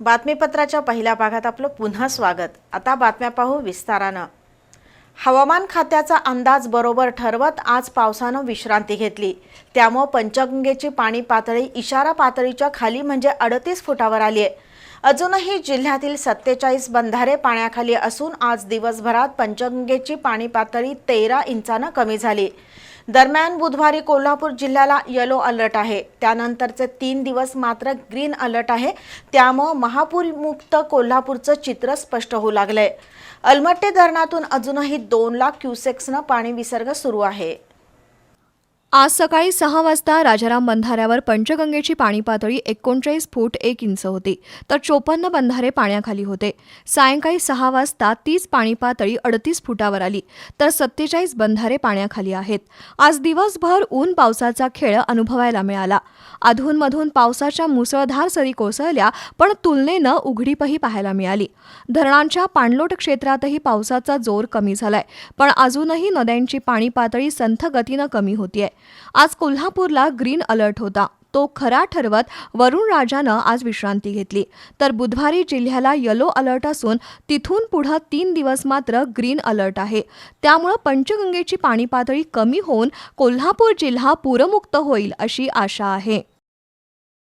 बातमीपत्राच्या पहिल्या भागात आपलं पुन्हा स्वागत. आता बातम्या पाहू विस्तारानं. हवामान खात्याचा अंदाज बरोबर ठरवत आज पावसानं विश्रांती घेतली. त्यामुळं पंचगंगेची पाणी पातळी इशारा पातळीच्या खाली म्हणजे अडतीस फुटावर आली आहे. अजूनही जिल्ह्यातील सत्तेचाळीस बंधारे पाण्याखाली असून आज दिवसभरात पंचगंगेची पाणी पातळी तेरा इंचानं कमी झाली. दरम्यान बुधवारी कोल्हापूर जिल्ह्याला येलो अलर्ट आहे. त्यानंतरचे तीन दिवस मात्र ग्रीन अलर्ट आहे. त्यामुळं महापूरमुक्त कोल्हापूरचं चित्र स्पष्ट होऊ लागलंय. अलमट्टे धरणातून अजूनही दोन लाख क्युसेक्सनं पाणी विसर्ग सुरू आहे. आज सकाळी सहा वाजता राजाराम बंधाऱ्यावर पंचगंगेची पाणी पातळी एकोणचाळीस फूट एक इंच होती तर चोपन्न बंधारे पाण्याखाली होते. सायंकाळी सहा वाजता तीच पाणी पातळी अडतीस फुटावर आली तर सत्तेचाळीस बंधारे पाण्याखाली आहेत. आज दिवसभर ऊन पावसाचा खेळ अनुभवायला मिळाला. अधूनमधून पावसाच्या मुसळधार सरी कोसळल्या पण तुलनेनं उघडीपही पाहायला मिळाली. धरणांच्या पाणलोट क्षेत्रातही पावसाचा जोर कमी झालाय पण अजूनही नद्यांची पाणी पातळी संथ गतीनं कमी होतीये. आज कोल्हापूरला ग्रीन अलर्ट होता. तो खरा ठरवत वरुण राजानं आज विश्रांती घेतली. तर बुधवारी जिल्ह्याला येलो अलर्ट असून तिथून पुढं तीन दिवस मात्र ग्रीन अलर्ट आहे. त्यामुळं पंचगंगेची पाणी पातळी कमी होऊन कोल्हापूर जिल्हा पूरमुक्त होईल अशी आशा आहे.